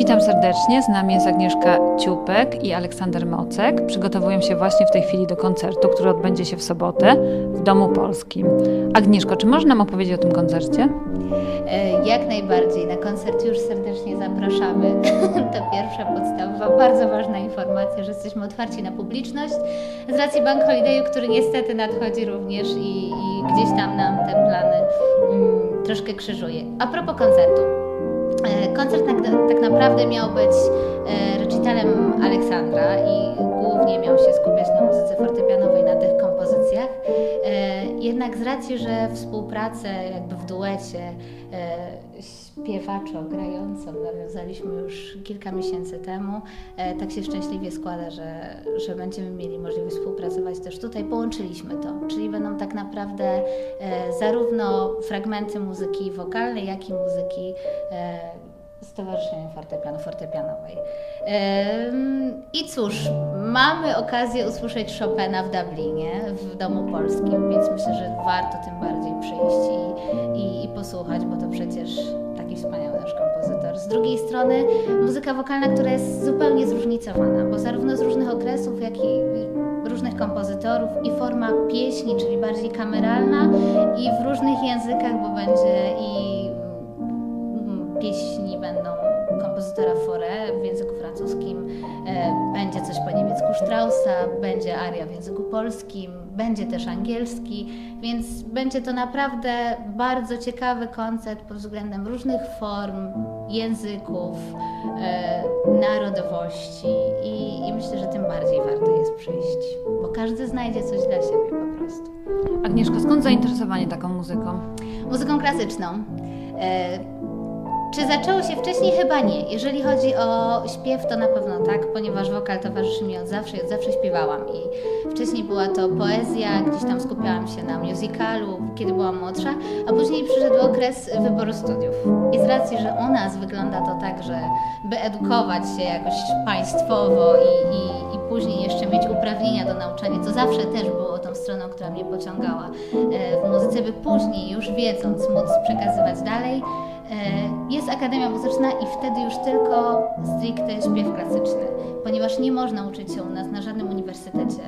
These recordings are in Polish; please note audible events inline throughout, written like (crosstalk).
Witam serdecznie. Z nami jest Agnieszka Ciupek i Aleksander Mocek. Przygotowują się właśnie w tej chwili do koncertu, który odbędzie się w sobotę w Domu Polskim. Agnieszko, czy możesz nam opowiedzieć o tym koncercie? E, Jak najbardziej. Na koncert już serdecznie zapraszamy. (laughs) To pierwsza podstawowa, bardzo ważna informacja, że jesteśmy otwarci na publiczność z racji Bank Holiday'u, który niestety nadchodzi również i, i gdzieś tam nam te plany mm, troszkę krzyżuje. A propos koncertu. E, Koncert tak, tak naprawdę miał być recitalem Aleksandra i głównie miał się skupiać na muzyce fortepianowej, na tych kompozycjach. E, Jednak z racji, że współpracę jakby w duecie e, śpiewaczo-grającą nawiązaliśmy już kilka miesięcy temu, e, tak się szczęśliwie składa, że, że będziemy mieli możliwość współpracować też tutaj. Połączyliśmy to, czyli będą tak naprawdę e, zarówno fragmenty muzyki wokalnej, jak i muzyki Stowarzyszenia Fortepianu Fortepianowej. I cóż, mamy okazję usłyszeć Chopina w Dublinie, w Domu Polskim, więc myślę, że warto tym bardziej przyjść i, i, i posłuchać, bo to przecież taki wspaniały nasz kompozytor. Z drugiej strony muzyka wokalna, która jest zupełnie zróżnicowana, bo zarówno z różnych okresów, jak i różnych kompozytorów i forma pieśni, czyli bardziej kameralna i w różnych językach, bo będzie i Straussa, będzie aria w języku polskim, będzie też angielski, więc będzie to naprawdę bardzo ciekawy koncert pod względem różnych form, języków, e, narodowości i, i myślę, że tym bardziej warto jest przyjść, bo każdy znajdzie coś dla siebie po prostu. Agnieszko, skąd zainteresowanie taką muzyką? muzyką klasyczną. Czy zaczęło się wcześniej? Chyba nie. Jeżeli chodzi o śpiew, to na pewno tak, ponieważ wokal towarzyszy mi od zawsze i od zawsze śpiewałam. I wcześniej była to poezja, gdzieś tam skupiałam się na musicalu, kiedy byłam młodsza, a później przyszedł okres wyboru studiów. I z racji, że u nas wygląda to tak, że by edukować się jakoś państwowo i, i, i później jeszcze mieć uprawnienia do nauczania, co zawsze też było tą stroną, która mnie pociągała e, w muzyce, by później już wiedząc móc przekazywać dalej, Jest Akademia Muzyczna i wtedy już tylko stricte śpiew klasyczny, ponieważ nie można uczyć się u nas na żadnym uniwersytecie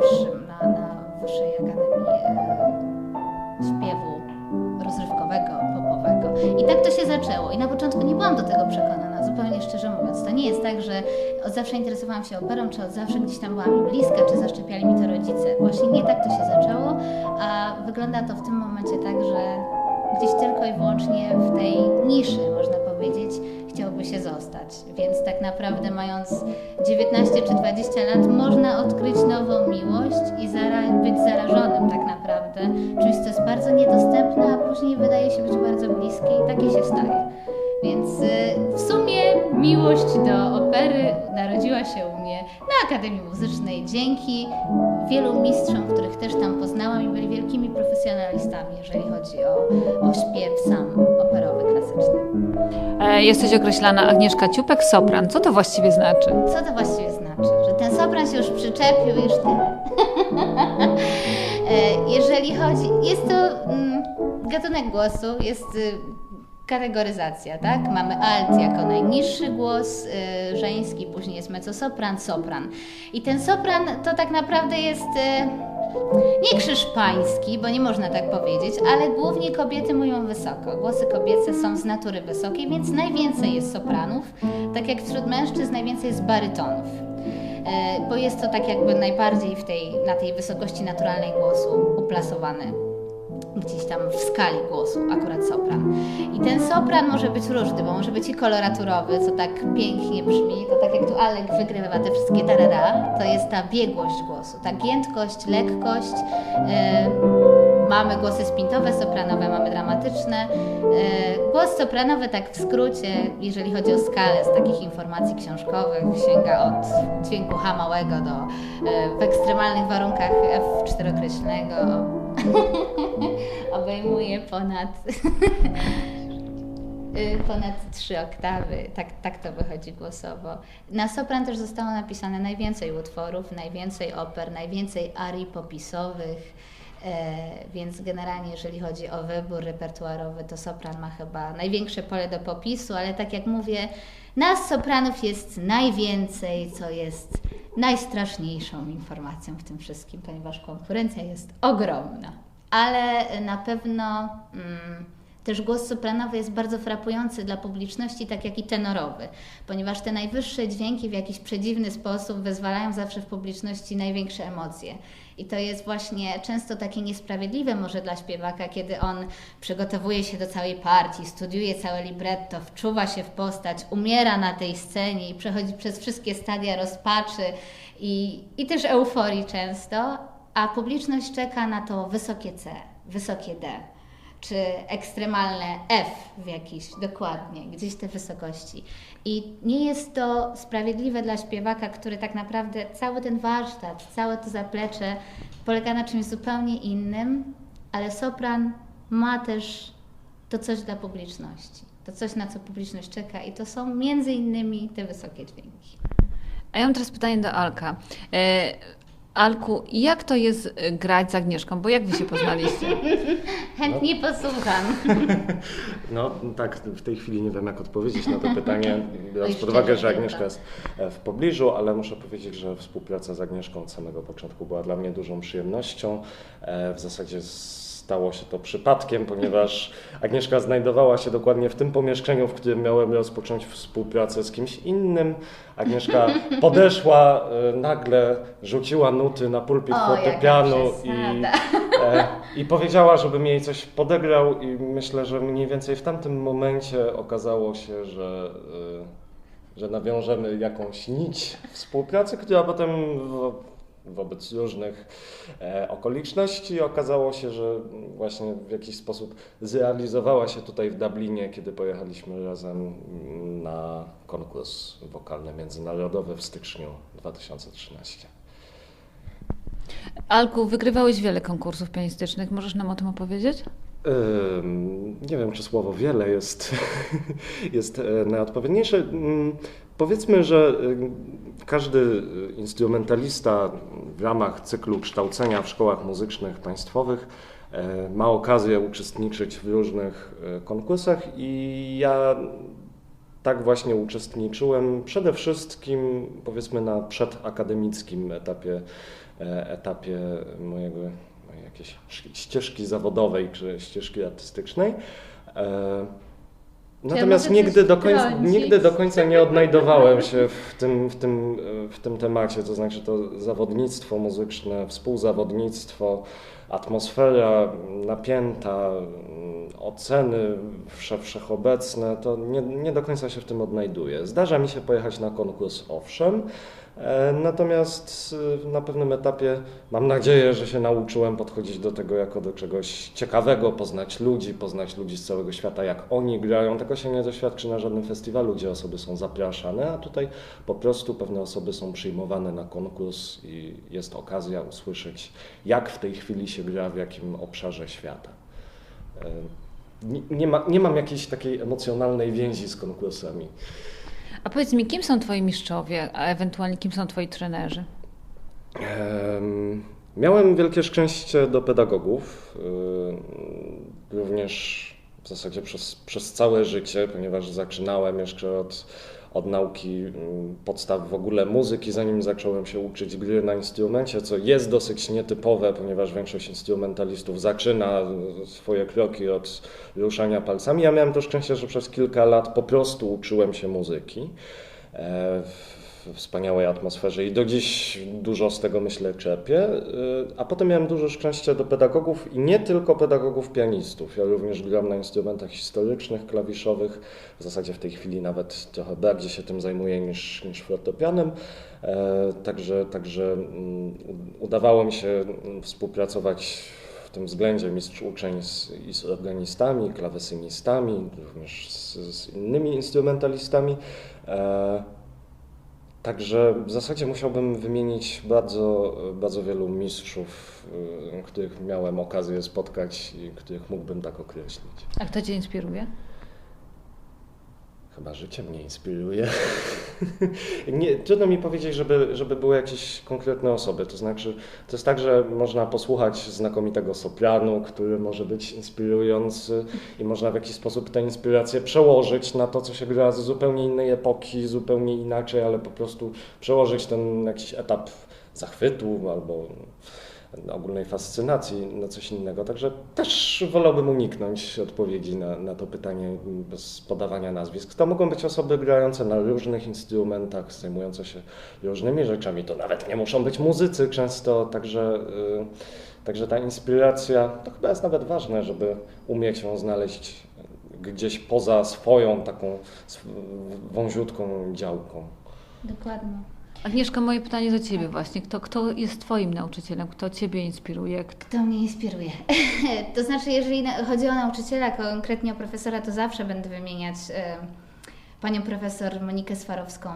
wyższym, na, na Wyższej Akademii e, Śpiewu rozrywkowego, popowego. I tak to się zaczęło. I na początku nie byłam do tego przekonana, zupełnie szczerze mówiąc. To nie jest tak, że od zawsze interesowałam się operą, czy od zawsze gdzieś tam była mi bliska, czy zaszczepiali mi to rodzice. Właśnie nie tak to się zaczęło, a wygląda to w tym momencie tak, że gdzieś tylko i wyłącznie w tej niszy, można powiedzieć, chciałby się zostać. Więc tak naprawdę mając 19 czy 20 lat można odkryć nową miłość i zara- być zarażonym tak naprawdę czymś, co jest bardzo niedostępne, a później wydaje się być bardzo bliskie i takie się staje. Więc y, w sumie miłość do opery narodziła się u mnie na Akademii Muzycznej dzięki wielu mistrzom, których też tam poznałam i byli wielkimi profesjonalistami, jeżeli chodzi o, o śpiew sam operowy, klasyczny. E, jesteś określana Agnieszka Ciupek, sopran. Co to właściwie znaczy? Co to właściwie znaczy? Że ten sopran się już przyczepił już tyle. (laughs) E, jeżeli chodzi, jest to mm, gatunek głosu, jest y, kategoryzacja, tak? Mamy alt jako najniższy głos y, żeński, później jest mezzosopran, sopran. I ten sopran to tak naprawdę jest y, nie krzyż pański, bo nie można tak powiedzieć, ale głównie kobiety mówią wysoko. Głosy kobiece są z natury wysokie, więc najwięcej jest sopranów, tak jak wśród mężczyzn najwięcej jest barytonów. E, Bo jest to tak jakby najbardziej w tej, na tej wysokości naturalnej głosu uplasowany gdzieś tam w skali głosu, akurat sopran. I ten sopran może być różny, bo może być i koloraturowy, co tak pięknie brzmi, to tak jak tu Alek wygrywa te wszystkie tarara, to jest ta biegłość głosu, ta giętkość, lekkość. e, mamy głosy spintowe, sopranowe, mamy dramatyczne. E, głos sopranowy, tak w skrócie, jeżeli chodzi o skalę z takich informacji książkowych, sięga od dźwięku H małego do e, w ekstremalnych warunkach F czterokreślnego (laughs) (laughs) obejmuje ponad (laughs) y, ponad trzy oktawy, tak, tak to wychodzi głosowo. Na sopran też zostało napisane najwięcej utworów, najwięcej oper, najwięcej arii popisowych. E, Więc generalnie, jeżeli chodzi o wybór repertuarowy, to sopran ma chyba największe pole do popisu, ale tak jak mówię, nas sopranów jest najwięcej, co jest najstraszniejszą informacją w tym wszystkim, ponieważ konkurencja jest ogromna. Ale na pewno mm, też głos sopranowy jest bardzo frapujący dla publiczności, tak jak i tenorowy, ponieważ te najwyższe dźwięki w jakiś przedziwny sposób wyzwalają zawsze w publiczności największe emocje. I to jest właśnie często takie niesprawiedliwe może dla śpiewaka, kiedy on przygotowuje się do całej partii, studiuje całe libretto, wczuwa się w postać, umiera na tej scenie i przechodzi przez wszystkie stadia rozpaczy i, i też euforii często, a publiczność czeka na to wysokie C, wysokie D czy ekstremalne F w jakiś, dokładnie, gdzieś te wysokości. I nie jest to sprawiedliwe dla śpiewaka, który tak naprawdę cały ten warsztat, całe to zaplecze polega na czymś zupełnie innym, ale sopran ma też to coś dla publiczności. To coś, na co publiczność czeka i to są między innymi te wysokie dźwięki. A ja mam teraz pytanie do Alka. Alku, jak to jest e, grać z Agnieszką? Bo jak wy się poznaliście? (laughs) Chętnie posłucham. (laughs) No tak, w tej chwili nie wiem jak odpowiedzieć na to pytanie, (laughs) biorąc pod uwagę, że Agnieszka jest e, w pobliżu, ale muszę powiedzieć, że współpraca z Agnieszką od samego początku była dla mnie dużą przyjemnością. E, W zasadzie stało się to przypadkiem, ponieważ Agnieszka znajdowała się dokładnie w tym pomieszczeniu, w którym miałem rozpocząć współpracę z kimś innym. Agnieszka podeszła, e, nagle rzuciła nuty na pulpit O, fortepianu i. E, I powiedziała, żebym jej coś podegrał i myślę, że mniej więcej w tamtym momencie okazało się, że, e, że nawiążemy jakąś nić współpracy, która potem wo, wobec różnych e, okoliczności okazało się, że właśnie w jakiś sposób zrealizowała się tutaj w Dublinie, kiedy pojechaliśmy razem na konkurs wokalny międzynarodowy w styczniu 2013. Alku, wygrywałeś wiele konkursów pianistycznych. Możesz nam o tym opowiedzieć? Nie wiem, czy słowo wiele jest, (laughs) jest e, najodpowiedniejsze. Ym, Powiedzmy, że ym, każdy instrumentalista w ramach cyklu kształcenia w szkołach muzycznych państwowych e, ma okazję uczestniczyć w różnych e, konkursach i ja tak właśnie uczestniczyłem przede wszystkim powiedzmy na przedakademickim etapie, etapie mojego mojej jakiejś ścieżki zawodowej czy ścieżki artystycznej. E, Natomiast coś nigdy do, końca, nigdy do końca nie odnajdowałem się w tym, w, tym, e, w tym temacie, to znaczy to zawodnictwo muzyczne, współzawodnictwo, atmosfera napięta, oceny wsze, wszechobecne, to nie, nie do końca się w tym odnajduję. Zdarza mi się pojechać na konkurs, owszem, e, natomiast e, na pewnym etapie mam nadzieję, że się nauczyłem podchodzić do tego jako do czegoś ciekawego, poznać ludzi, poznać ludzi z całego świata, jak oni grają. Tego się nie doświadczy na żadnym festiwalu, gdzie osoby są zapraszane, a tutaj po prostu pewne osoby są przyjmowane na konkurs i jest okazja usłyszeć, jak w tej chwili się gra, w jakim obszarze świata. E, nie, ma, nie mam jakiejś takiej emocjonalnej więzi z konkursami. A powiedz mi, kim są twoi mistrzowie, a ewentualnie kim są twoi trenerzy? Em, Miałem wielkie szczęście do pedagogów, y, również w zasadzie przez, przez całe życie, ponieważ zaczynałem jeszcze od, od nauki y, podstaw w ogóle muzyki, zanim zacząłem się uczyć gry na instrumencie, co jest dosyć nietypowe, ponieważ większość instrumentalistów zaczyna swoje kroki od ruszania palcami. Ja miałem to szczęście, że przez kilka lat po prostu uczyłem się muzyki. Wspaniałej atmosferze i do dziś dużo z tego myślę czerpię. Y, A potem miałem dużo szczęścia do pedagogów i nie tylko pedagogów pianistów. Ja również gram na instrumentach historycznych, klawiszowych. W zasadzie w tej chwili nawet trochę bardziej się tym zajmuję niż, niż fortepianem. E, Także, także mm, udawało mi się mm, współpracować w tym względzie mistrz uczeń z, z organistami, klawesynistami, również z, z innymi instrumentalistami. E, Także w zasadzie musiałbym wymienić bardzo, bardzo wielu mistrzów, y, których miałem okazję spotkać i których mógłbym tak określić. A kto cię inspiruje? Chyba życie mnie inspiruje. (laughs) nie, trudno mi powiedzieć, żeby, żeby były jakieś konkretne osoby. To znaczy, to jest tak, że można posłuchać znakomitego sopranu, który może być inspirujący i można w jakiś sposób tę inspirację przełożyć na to, co się gra z zupełnie innej epoki, zupełnie inaczej, ale po prostu przełożyć ten jakiś etap zachwytu albo ogólnej fascynacji na coś innego. Także też wolałbym uniknąć odpowiedzi na, na to pytanie bez podawania nazwisk. To mogą być osoby grające na różnych instrumentach, zajmujące się różnymi rzeczami. To nawet nie muszą być muzycy często, także, y, także ta inspiracja to chyba jest nawet ważne, żeby umieć ją znaleźć gdzieś poza swoją taką wąziutką działką. Dokładnie. Agnieszka, moje pytanie do Ciebie właśnie. Kto, kto jest Twoim nauczycielem? Kto Ciebie inspiruje? Kto... Mnie inspiruje? (laughs) to znaczy, jeżeli chodzi o nauczyciela, konkretnie o profesora, to zawsze będę wymieniać e, panią profesor Monikę Swarowską,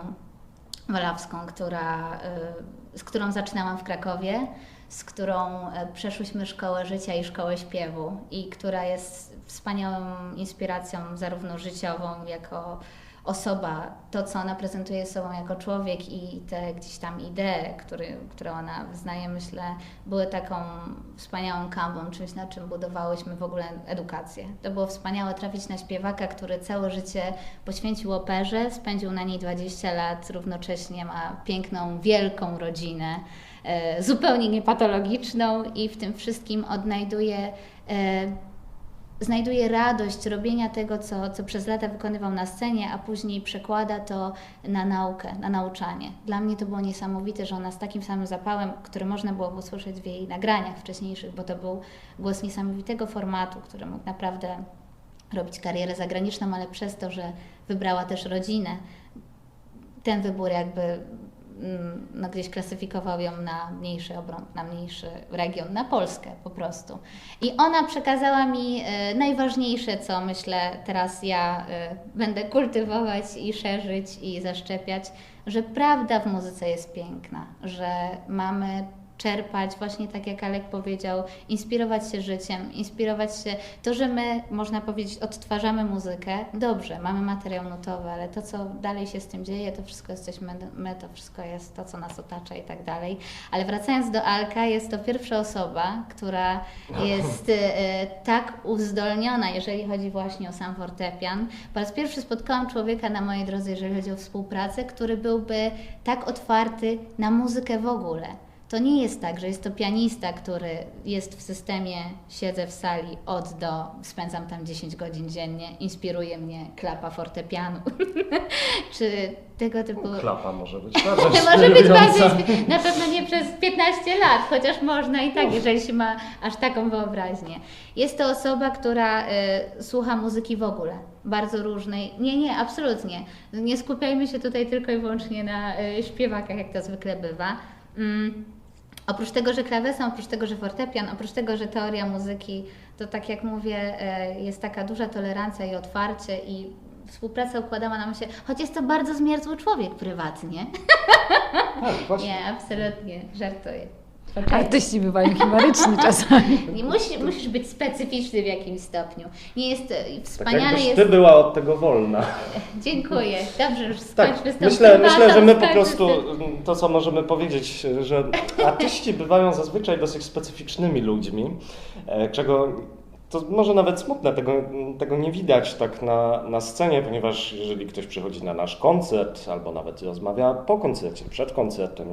Walawską, która, e, z którą zaczynałam w Krakowie, z którą e, przeszłyśmy szkołę życia i szkołę śpiewu i która jest wspaniałą inspiracją zarówno życiową, jako osoba, to co ona prezentuje sobą jako człowiek i te gdzieś tam idee, które, które ona wyznaje, myślę, były taką wspaniałą kanwą, czymś na czym budowałyśmy w ogóle edukację. To było wspaniałe trafić na śpiewaka, który całe życie poświęcił operze, spędził na niej 20 lat, równocześnie ma piękną, wielką rodzinę, e, zupełnie niepatologiczną i w tym wszystkim odnajduje e, znajduje radość robienia tego, co, co przez lata wykonywał na scenie, a później przekłada to na naukę, na nauczanie. Dla mnie to było niesamowite, że ona z takim samym zapałem, który można było usłyszeć w jej nagraniach wcześniejszych, bo to był głos niesamowitego formatu, który mógł naprawdę robić karierę zagraniczną, ale przez to, że wybrała też rodzinę, ten wybór jakby no gdzieś klasyfikował ją na mniejszy obrąb, na mniejszy region, na Polskę po prostu. I ona przekazała mi e, najważniejsze, co myślę teraz ja e, będę kultywować i szerzyć i zaszczepiać, że prawda w muzyce jest piękna, że mamy czerpać, właśnie tak jak Alek powiedział, inspirować się życiem, inspirować się, to, że my, można powiedzieć, odtwarzamy muzykę, dobrze, mamy materiał nutowy, ale to, co dalej się z tym dzieje, to wszystko jesteśmy my, to wszystko jest to, co nas otacza i tak dalej. Ale wracając do Alka, jest to pierwsza osoba, która jest e, tak uzdolniona, jeżeli chodzi właśnie o sam fortepian. Po raz pierwszy spotkałam człowieka na mojej drodze, jeżeli chodzi o współpracę, który byłby tak otwarty na muzykę w ogóle. To nie jest tak, że jest to pianista, który jest w systemie, siedzę w sali od do, spędzam tam 10 godzin dziennie, inspiruje mnie klapa fortepianu, (laughs) czy tego typu... Klapa może być (laughs) bardzo Może być bardziej, na pewno nie przez 15 lat, chociaż można i tak, jeżeli się ma aż taką wyobraźnię. Jest to osoba, która y, słucha muzyki w ogóle, bardzo różnej. Nie, nie, absolutnie. Nie skupiajmy się tutaj tylko i wyłącznie na y, śpiewakach, jak to zwykle bywa. Mm. Oprócz tego, że klaweson, oprócz tego, że fortepian, oprócz tego, że teoria muzyki, to tak jak mówię, e, jest taka duża tolerancja i otwarcie i współpraca układała nam się, choć jest to bardzo zmierzły człowiek prywatnie. Tak, właśnie. (laughs) Nie, absolutnie, żartuję. Artyści bywają chimeryczni (laughs) czasami. Nie musi, musisz być specyficzny w jakimś stopniu. Nie jest e, Tak wspaniale jakbyś jest. ty była od tego wolna. (laughs) Dziękuję. Dobrze, już Tak, skończmy z tą myślę, myślę, że my po z prostu to, co możemy powiedzieć, że artyści (laughs) bywają zazwyczaj dosyć specyficznymi ludźmi, e, czego to może nawet smutne, tego, tego nie widać tak na, na scenie, ponieważ jeżeli ktoś przychodzi na nasz koncert albo nawet rozmawia po koncercie, przed koncertem,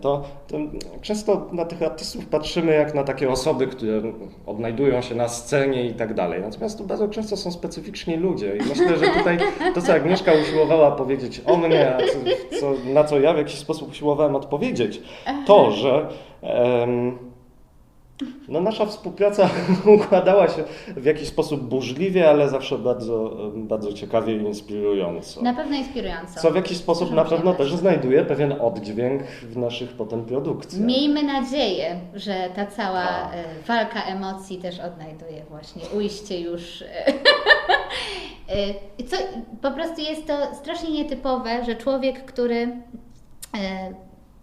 to, to często na tych artystów patrzymy jak na takie osoby, które odnajdują się na scenie i tak dalej. Natomiast to bardzo często są specyficzni ludzie i myślę, że tutaj to, co Agnieszka usiłowała powiedzieć o mnie, a co, co, na co ja w jakiś sposób usiłowałem odpowiedzieć, to, że em, no nasza współpraca (laughs) układała się w jakiś sposób burzliwie, ale zawsze bardzo, bardzo ciekawie i inspirująco. Na pewno inspirująco. Co w jakiś sposób na pewno też znajduje pewien oddźwięk w naszych potem produkcjach. Miejmy nadzieję, że ta cała Tak. e, walka emocji też odnajduje właśnie ujście już. e, (laughs) e, Co, po prostu jest to strasznie nietypowe, że człowiek, który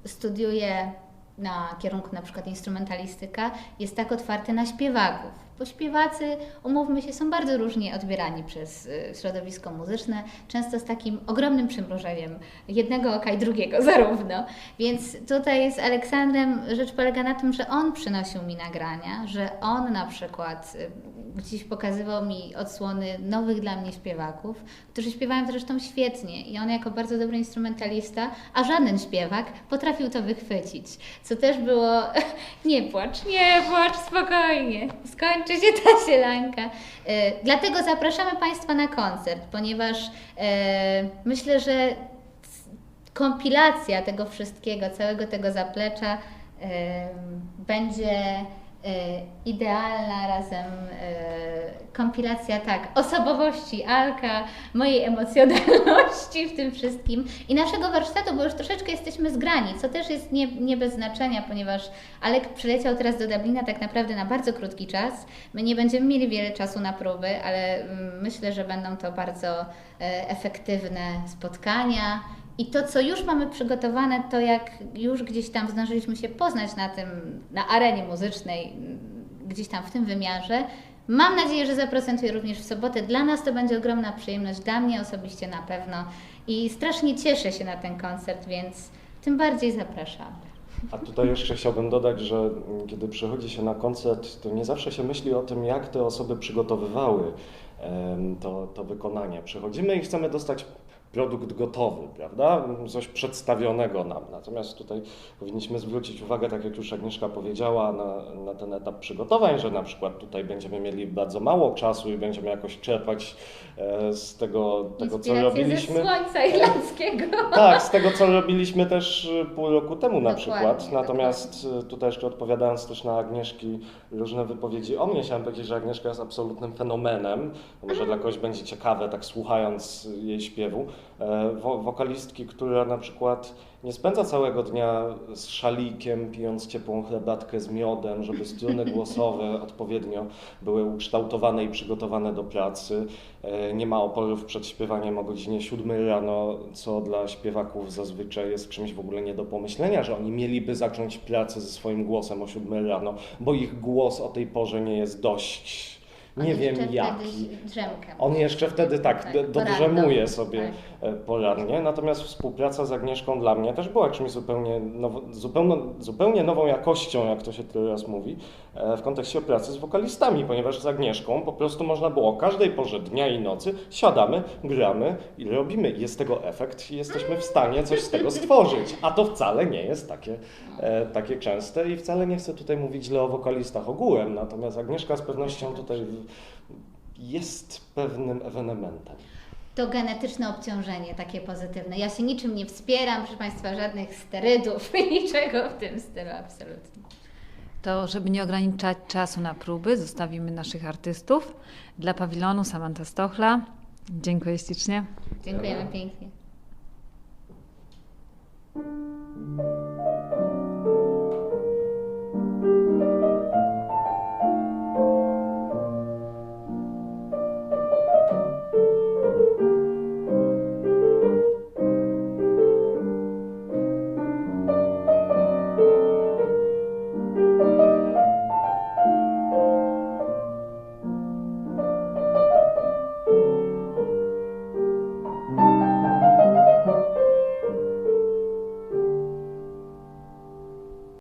studiuje na kierunku na przykład instrumentalistyka, jest tak otwarty na śpiewaków. Bo śpiewacy, umówmy się, są bardzo różnie odbierani przez y, środowisko muzyczne, często z takim ogromnym przymrużeniem jednego oka i drugiego (laughs) zarówno. Więc tutaj z Aleksandrem rzecz polega na tym, że on przynosił mi nagrania, że on na przykład y, gdzieś pokazywał mi odsłony nowych dla mnie śpiewaków, którzy śpiewają zresztą świetnie i on jako bardzo dobry instrumentalista, a żaden śpiewak potrafił to wychwycić, co też było (laughs) nie płacz, nie płacz, spokojnie, skończy się ta sielanka. E, Dlatego zapraszamy Państwa na koncert, ponieważ e, myślę, że kompilacja tego wszystkiego, całego tego zaplecza e, będzie idealna razem e, kompilacja tak osobowości Alka, mojej emocjonalności w tym wszystkim i naszego warsztatu, bo już troszeczkę jesteśmy zgrani, co też jest nie, nie bez znaczenia, ponieważ Alek przyleciał teraz do Dublina tak naprawdę na bardzo krótki czas. My nie będziemy mieli wiele czasu na próby, ale mm, myślę, że będą to bardzo e, efektywne spotkania. I to, co już mamy przygotowane, to jak już gdzieś tam zdążyliśmy się poznać na tym, na arenie muzycznej, mm, gdzieś tam w tym wymiarze, mam nadzieję, że zaprocentuje również w sobotę. Dla nas to będzie ogromna przyjemność, dla mnie osobiście na pewno. I strasznie cieszę się na ten koncert, więc tym bardziej zapraszamy. A tutaj jeszcze chciałbym dodać, że kiedy przychodzi się na koncert, to nie zawsze się myśli o tym, jak te osoby przygotowywały to, to wykonanie. Przychodzimy i chcemy dostać produkt gotowy, prawda? Coś przedstawionego nam. Natomiast tutaj powinniśmy zwrócić uwagę, tak jak już Agnieszka powiedziała, na, na ten etap przygotowań, że na przykład tutaj będziemy mieli bardzo mało czasu i będziemy jakoś czerpać e, z tego, tego co robiliśmy. ze słońca irlandzkiego. Tak, z tego co robiliśmy też y, pół roku temu na Dokładnie, przykład. Natomiast y, tutaj jeszcze odpowiadając też na Agnieszki różne wypowiedzi o mnie, chciałem powiedzieć, że Agnieszka jest absolutnym fenomenem. Może dla kogoś będzie ciekawe, tak słuchając jej śpiewu. E, wo- Wokalistki, która na przykład nie spędza całego dnia z szalikiem, pijąc ciepłą herbatkę z miodem, żeby struny głosowe odpowiednio były ukształtowane i przygotowane do pracy. E, Nie ma oporów przed śpiewaniem o godzinie 7 rano, co dla śpiewaków zazwyczaj jest czymś w ogóle nie do pomyślenia, że oni mieliby zacząć pracę ze swoim głosem o 7 rano, bo ich głos o tej porze nie jest dość, nie On wiem jaki. On jeszcze wtedy tak, Tak, dodrzemuje sobie Tak. E, porannie, natomiast współpraca z Agnieszką dla mnie też była czymś zupełnie, nowo, zupełnie, zupełnie nową jakością, jak to się teraz mówi, e, w kontekście pracy z wokalistami, ponieważ z Agnieszką po prostu można było o każdej porze dnia i nocy siadamy, gramy i robimy. Jest tego efekt i jesteśmy w stanie coś z tego stworzyć. A to wcale nie jest takie, e, takie częste i wcale nie chcę tutaj mówić źle o wokalistach ogółem, natomiast Agnieszka z pewnością tutaj jest pewnym ewenementem. To genetyczne obciążenie takie pozytywne. Ja się niczym nie wspieram, proszę Państwa, żadnych sterydów i (laughs) niczego w tym stylu, absolutnie. To, żeby nie ograniczać czasu na próby, zostawimy naszych artystów. Dla pawilonu Samanta Stochla. Dziękuję ślicznie. Dziękujemy pięknie.